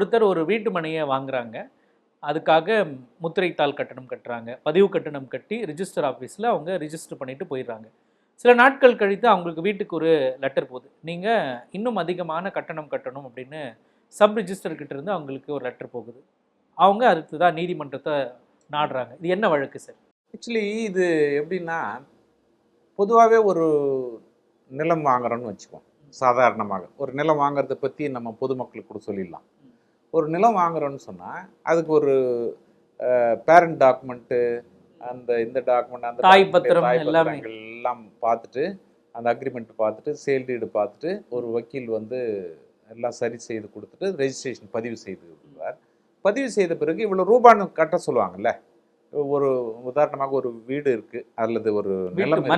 ஒருத்தர் ஒரு வீட்டு மனையை வாங்குறாங்க. அதுக்காக முத்திரைத்தாள் கட்டணம் கட்டுறாங்க. பதிவு கட்டணம் கட்டி ரிஜிஸ்டர் ஆஃபீஸில் அவங்க ரிஜிஸ்டர் பண்ணிட்டு போயிடுறாங்க. சில நாட்கள் கழித்து அவங்களுக்கு வீட்டுக்கு ஒரு லெட்டர் போகுது. நீங்கள் இன்னும் அதிகமான கட்டணம் கட்டணும் அப்படின்னு சப் ரிஜிஸ்டர்கிட்ட இருந்து அவங்களுக்கு ஒரு லெட்டர் போகுது. அவங்க அதுக்கு தான் நீதிமன்றத்தை நாடுறாங்க. இது என்ன வழக்கு சார் ஆக்சுவலி இது எப்படின்னா பொதுவாகவே ஒரு நிலம் வாங்குறோன்னு வச்சுக்குவோம். சாதாரணமாக ஒரு நிலம் வாங்குறத பற்றி நம்ம பொதுமக்களுக்கு கூட சொல்லிடலாம். ஒரு நிலம் வாங்குறோன்னு சொன்னால் அதுக்கு ஒரு பேரண்ட் டாக்குமெண்ட்டு அந்த இந்த டாக்குமெண்ட் அந்த தாய் பத்திரம் எல்லாமே. பார்த்துட்டு அந்த அக்ரிமெண்ட் பார்த்துட்டு சேல் டீடு பார்த்துட்டு ஒரு வக்கீல் வந்து எல்லாம் சரி செய்து கொடுத்துட்டு ரெஜிஸ்ட்ரேஷன் பதிவு செய்து கொடுக்குறார் பதிவு செய்த பிறகு இவ்வளோ ரூபான்னு கட்ட சொல்லுவாங்கல்ல. ஒரு உதாரணமாக ஒரு வீடு இருக்கு அல்லது ஒரு நிலம்.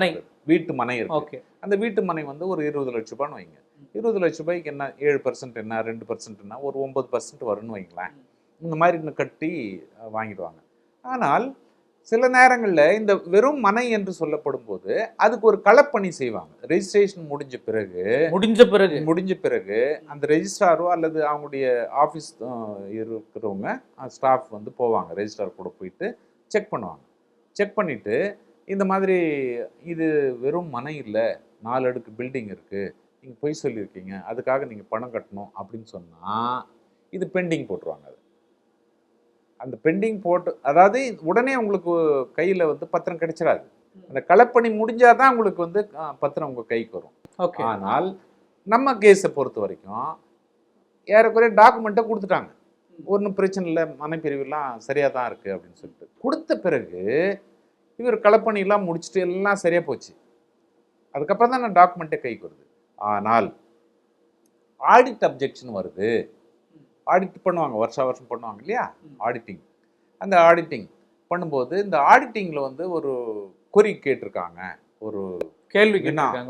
வீட்டு மனை இருக்கு. ஓகே. அந்த வீட்டு மனை வந்து ஒரு இருபது லட்ச ரூபான்னு வைங்க. இருபது லட்ச ரூபாய்க்கு என்ன ஏழு பர்சன்ட் என்ன ரெண்டு பர்சன்ட் என்ன ஒரு ஒன்பது பர்சன்ட் வரும்னு வைங்களேன். இந்த மாதிரி இன்னும் கட்டி வாங்கிடுவாங்க. ஆனால் சில நேரங்களில் இந்த வெறும் மனை என்று சொல்லப்படும் போது அதுக்கு ஒரு களப்பணி செய்வாங்க. ரெஜிஸ்ட்ரேஷன் முடிஞ்ச பிறகு முடிஞ்ச பிறகு. முடிஞ்ச பிறகு அந்த ரெஜிஸ்ட்ராரோ அல்லது அவங்களுடைய ஆஃபீஸ் இருக்கிறவங்க ஸ்டாஃப் வந்து போவாங்க. ரெஜிஸ்ட்ரார் கூட போயிட்டு செக் பண்ணுவாங்க. செக் பண்ணிட்டு இந்த மாதிரி இது வெறும் மனை இல்லை நாலு அடுக்கு பில்டிங் இருக்குது நீங்கள் பொய் சொல்லியிருக்கீங்க அதுக்காக நீங்கள் பணம் கட்டணும் அப்படின்னு சொன்னால் இது பெண்டிங் போட்டுருவாங்க அது. அந்த பெண்டிங் போட்டு அதாவது உடனே உங்களுக்கு கையில் வந்து பத்திரம் கிடைச்சிடாது அந்த களப்பணி முடிஞ்சாதான் உங்களுக்கு வந்து பத்திரம் உங்கள் கைக்கு வரும். ஓகே. ஆனால் நம்ம கேஸை பொறுத்த வரைக்கும் ஏறக்குறைய டாக்குமெண்ட்டை கொடுத்துட்டாங்க. ஒன்றும் பிரச்சனை இல்லை மனைப்பிரிவுலாம் சரியாக தான் இருக்குது அப்படின்னு சொல்லிட்டு. கொடுத்த பிறகு இவர் களப்பணியெல்லாம் முடிச்சுட்டு எல்லாம் சரியாக போச்சு. அதுக்கப்புறம் தான் நான் டாக்குமெண்ட்டே கைக்கு வருது. ஆனால் ஆடிட் அப்ஜெக்ஷன் வருது. ஆடிட் பண்ணுவாங்க வருஷா வருஷம் பண்ணுவாங்க இல்லையா? ஆடிட்டிங் அந்த ஆடிட்டிங் பண்ணும்போது இந்த ஆடிட்டிங்கில் வந்து ஒரு கொரி கேட்டிருக்காங்க. ஒரு கேள்வி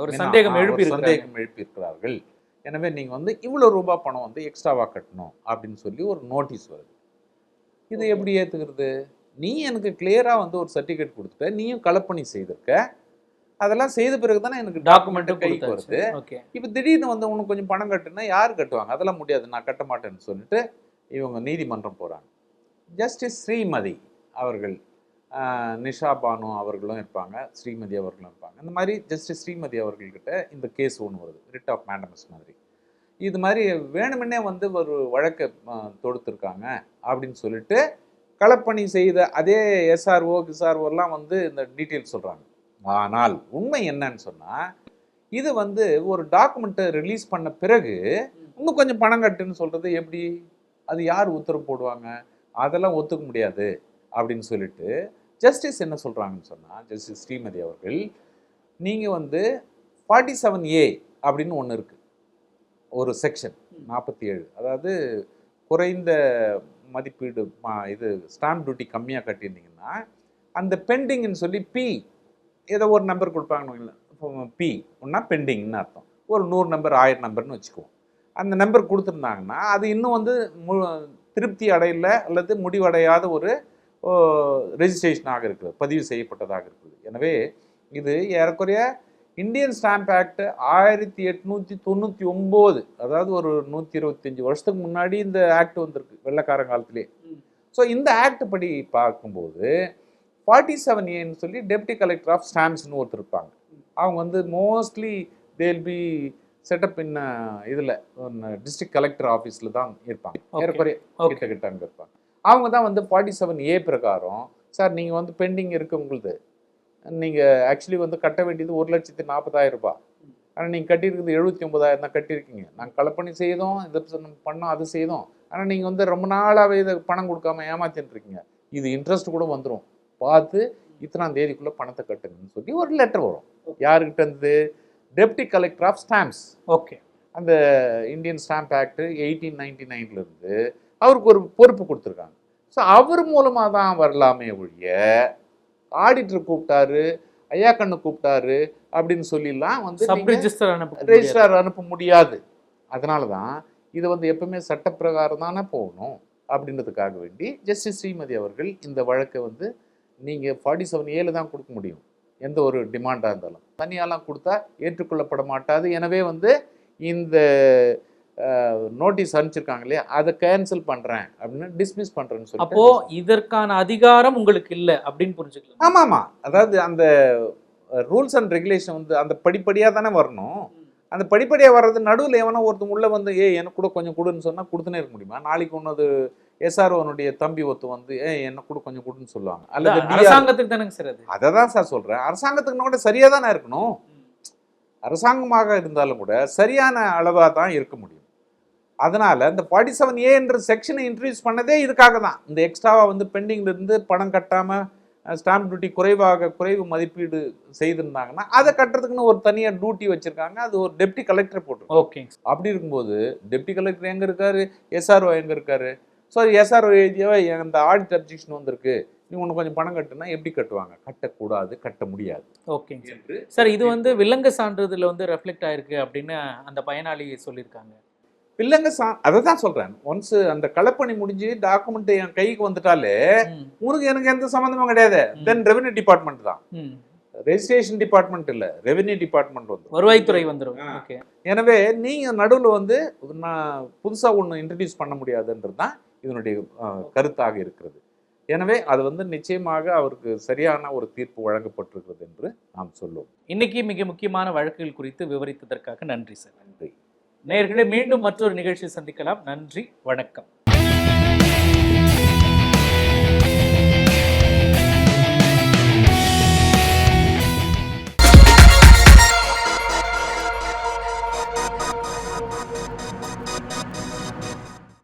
ஒரு சந்தேகம் எழுப்பி சந்தேகம் எழுப்பியிருக்கிறார்கள். எனவே நீங்கள் வந்து இவ்வளோ ரூபாய் பணம் வந்து எக்ஸ்ட்ராவாக கட்டணும் அப்படின்னு சொல்லி ஒரு நோட்டீஸ் வருது. இது எப்படி ஏற்றுக்கிறது நீ எனக்கு கிளியராக வந்து ஒரு சர்டிஃபிகேட் கொடுத்துட்ட நீயும் களப்பணி செய்திருக்க அதெல்லாம் செய்த பிறகு தானே எனக்கு டாக்குமெண்ட் கைக்கு வருது ஓகே இப்போ திடீர்னு வந்து உனக்கு கொஞ்சம் பணம் கட்டுனா யார் கட்டுவாங்க? அதெல்லாம் முடியாது நான் கட்ட மாட்டேன்னு சொல்லிட்டு இவங்க நீதிமன்றம் போகிறாங்க ஜஸ்டிஸ் ஸ்ரீமதி அவர்கள் நிஷா பானு அவர்களும் இருப்பாங்க ஸ்ரீமதி அவர்களும் இருப்பாங்க. இந்த மாதிரி ஜஸ்டிஸ் ஸ்ரீமதி அவர்கள்கிட்ட இந்த கேஸ் ஒன்று வருது ரிட் ஆஃப் மேண்டமஸ் மாதிரி. இது மாதிரி வேணுமென்னே வந்து ஒரு வழக்கை தொடுத்திருக்காங்க அப்படின்னு சொல்லிட்டு களப்பணி செய்த அதே எஸ்ஆர்ஓ கிஸ்ஆர்ஓலாம் வந்து இந்த டீட்டெயில் சொல்கிறாங்க ஆனால் உண்மை என்னன்னு சொன்னால் இது வந்து ஒரு டாக்குமெண்ட்டை ரிலீஸ் பண்ண பிறகு இன்னும் கொஞ்சம் பணம் கட்டுன்னு சொல்கிறது எப்படி? அது யார் உத்தரவு போடுவாங்க? அதெல்லாம் ஒத்துக்க முடியாது அப்படின்னு சொல்லிட்டு ஜஸ்டிஸ் என்ன சொல்கிறாங்கன்னு சொன்னால் ஜஸ்டிஸ் ஸ்ரீமதி அவர்கள் நீங்கள் வந்து ஃபார்ட்டி செவன் ஏ அப்படின்னு ஒன்று இருக்குது ஒரு செக்ஷன் நாற்பத்தி ஏழு. அதாவது குறைந்த மதிப்பீடு ம- இது ஸ்டாம்ப் டியூட்டி கம்மியாக கட்டியிருந்தீங்கன்னா அந்த பெண்டிங்னு சொல்லி பி ஏதோ ஒரு நம்பர் கொடுப்பாங்கன்னு பி ஒன்றா பெண்டிங்னு அர்த்தம். ஒரு நூறு நம்பர் ஆயிரம் நம்பர்னு வச்சுக்குவோம். அந்த நம்பர் கொடுத்துருந்தாங்கன்னா அது இன்னும் வந்து மு திருப்தி அடையல அல்லது முடிவடையாத ஒரு ரெஜிஸ்ட்ரேஷனாக இருக்குது பதிவு செய்யப்பட்டதாக இருக்குது எனவே இது ஏறக்குறைய இந்தியன் ஸ்டாம்ப் ஆக்ட் ஆயிரத்தி எட்நூற்றி தொண்ணூற்றி ஒம்பது அதாவது ஒரு நூற்றி இருபத்தஞ்சி வருஷத்துக்கு முன்னாடி இந்த ஆக்ட் வந்திருக்கு வெள்ளைக்காரன் காலத்திலே. ஸோ இந்த ஆக்ட் படி பார்க்கும்போது ஃபார்ட்டி செவன் ஏன்னு சொல்லி டெப்டி கலெக்டர் ஆஃப் ஸ்டாம்ப்ஸ்னு ஒருத்தர் இருப்பாங்க. அவங்க வந்து மோஸ்ட்லி தேல் பி செட்டப் இன் இதில் டிஸ்ட்ரிக்ட் கலெக்டர் ஆஃபீஸில் தான் இருப்பாங்க. ஏறக்குறைய கிட்ட கிட்ட அங்கே இருப்பாங்க. அவங்க தான் வந்து ஃபார்ட்டி செவன் ஏ பிரகாரம் சார் நீங்கள் வந்து பெண்டிங் இருக்கு உங்களுது. நீங்கள் ஆக்சுவலி வந்து கட்ட வேண்டியது ஒரு லட்சத்தி நாற்பதாயிரம் ரூபாய். ஆனால் நீங்கள் கட்டியிருக்கிறது எழுபத்தி ஒன்பதாயிரம் தான் கட்டியிருக்கீங்க. நாங்கள் கலப்பணி செய்தோம் இது பண்ணோம் அது செய்தோம். ஆனால் நீங்கள் வந்து ரொம்ப நாளாகவே இதை பணம் கொடுக்காம ஏமாத்திட்டு இருக்கீங்க இது இன்ட்ரெஸ்ட் கூட வந்துடும் பார்த்து இத்தனாம் தேதிக்குள்ளே பணத்தை கட்டுங்கன்னு சொல்லி ஒரு லெட்டர் வரும். யாருக்கிட்ட இருந்து deputy collector of stamps okay. அந்த Indian stamp act eighteen ninety இருந்து அவருக்கு ஒரு பொறுப்பு கொடுத்துருக்காங்க. ஸோ அவர் மூலமாக தான் வரலாமே ஒழிய ஆடிட்டர் கூப்பிட்டாரு ஐயா கண்ணு கூப்பிட்டாரு அப்படின்னு சொல்லிலாம் வந்து ரிஜிஸ்டர் அனுப்ப ரெஜிஸ்ட்ரார் அனுப்ப முடியாது. அதனால தான் இது வந்து எப்பவுமே சட்டப்பிரகாரம் தானே போகணும் அப்படின்றதுக்காக வேண்டி ஜஸ்டிஸ் ஸ்ரீமதி அவர்கள் இந்த வழக்கை வந்து நீங்கள் ஃபார்ட்டி செவன் ஏல தான் கொடுக்க முடியும். எந்த ஒரு டிமாண்டாக இருந்தாலும். தனியாலாம் கொடுத்தா ஏற்றுக்கொள்ளப்பட மாட்டாது. எனவே வந்து இந்த நோட்டீஸ் அனுப்பிச்சிருக்காங்க இல்லையா? அதை கேன்சல் பண்றேன் அப்படின்னு டிஸ்மிஸ் பண்றேன்னு சொல்லி அப்போ இதற்கான அதிகாரம் உங்களுக்கு இல்ல அப்படின்னு புரிஞ்சுக்கலாம். ஆமா ஆமா அதாவது அந்த ரூல்ஸ் அண்ட் ரெகுலேஷன் வந்து அந்த படிப்படியா தானே வரணும். அந்த படிப்படியா வர்றது நடுவில் எவனோ ஒருத்தன் உள்ள வந்து ஏ எனக்கு கூட கொஞ்சம் கொடுன்னு சொன்னா கொடுத்துனே இருக்க முடியுமா? நாளைக்கு ஒன்று எஸ்ஆர்ஓனுடைய தம்பி ஒத்து வந்து ஏ எனக்கு கூட கொஞ்சம் கொடுன்னு சொல்லுவாங்க. அல்லது அரசாங்கத்துக்கு தானங்க சார் அது? அதை தான் சார் சொல்றேன். அரசாங்கத்துக்கு கூட சரியா தானே இருக்கணும்? அரசாங்கமாக இருந்தாலும் கூட சரியான அளவாக தான் இருக்க முடியும். அதனால இந்த ஃபார்ட்டி செவன் ஏ என்ற செக்ஷனை இன்ட்ரடியூஸ் பண்ணதே இதுக்காக தான். இந்த எக்ஸ்ட்ராவா வந்து பெண்டிங்ல இருந்து பணம் கட்டாம ஸ்டாம்ப் டியூட்டி குறைவாக குறைவு மதிப்பீடு செய்திருந்தாங்கன்னா அதை கட்டுறதுக்குன்னு ஒரு தனியாக டியூட்டி வச்சிருக்காங்க. அது ஒரு டெப்டி கலெக்டர் போட்டு ஓகே அப்படி இருக்கும்போது டெப்டி கலெக்டர் எங்க இருக்காரு? எஸ்ஆர்ஓ எங்க இருக்காரு? ஸோ எஸ்ஆர்ஓ ஏஜியோ அந்த ஆடிட் அப்ஜெக்ஷன் வந்திருக்கு. நீ ஒன்று கொஞ்சம் பணம் கட்டுனா எப்படி கட்டுவாங்க? கட்டக்கூடாது கட்ட முடியாது. ஓகேங்க சார். இது வந்து விலங்கு சான்றிதழ்ல வந்து ரெஃப்ளெக்ட் ஆயிருக்கு அப்படின்னு அந்த பயனாளி சொல்லியிருக்காங்க. இல்லைங்க சா அதை தான் சொல்கிறேன் ஒன்ஸ் அந்த களப்பணி முடிஞ்சு டாக்குமெண்ட் என் கைக்கு வந்துட்டாலே உனக்கு எனக்கு எந்த சம்மந்தமும் கிடையாது. தென் ரெவென்யூ டிபார்ட்மெண்ட் தான். ரெஜிஸ்ட்ரேஷன் டிபார்ட்மெண்ட் இல்லை. ரெவென்யூ டிபார்ட்மெண்ட் வந்து வருவாய்த்துறை. ஓகே. எனவே நீங்கள் நடுவில் வந்து நான் புதுசாக ஒன்று இன்ட்ரடியூஸ் பண்ண முடியாதுன்றது தான் இதனுடைய கருத்தாக இருக்கிறது. எனவே அது வந்து நிச்சயமாக அவருக்கு சரியான ஒரு தீர்ப்பு வழங்கப்பட்டிருக்கிறது என்று நாம் சொல்லுவோம். இன்னைக்கு மிக முக்கியமான வழக்குகள் குறித்து விவரித்ததற்காக நன்றி சார். நன்றி. நேயர்களே மீண்டும் மற்றொரு நிகழ்ச்சி சந்திக்கலாம். நன்றி வணக்கம்.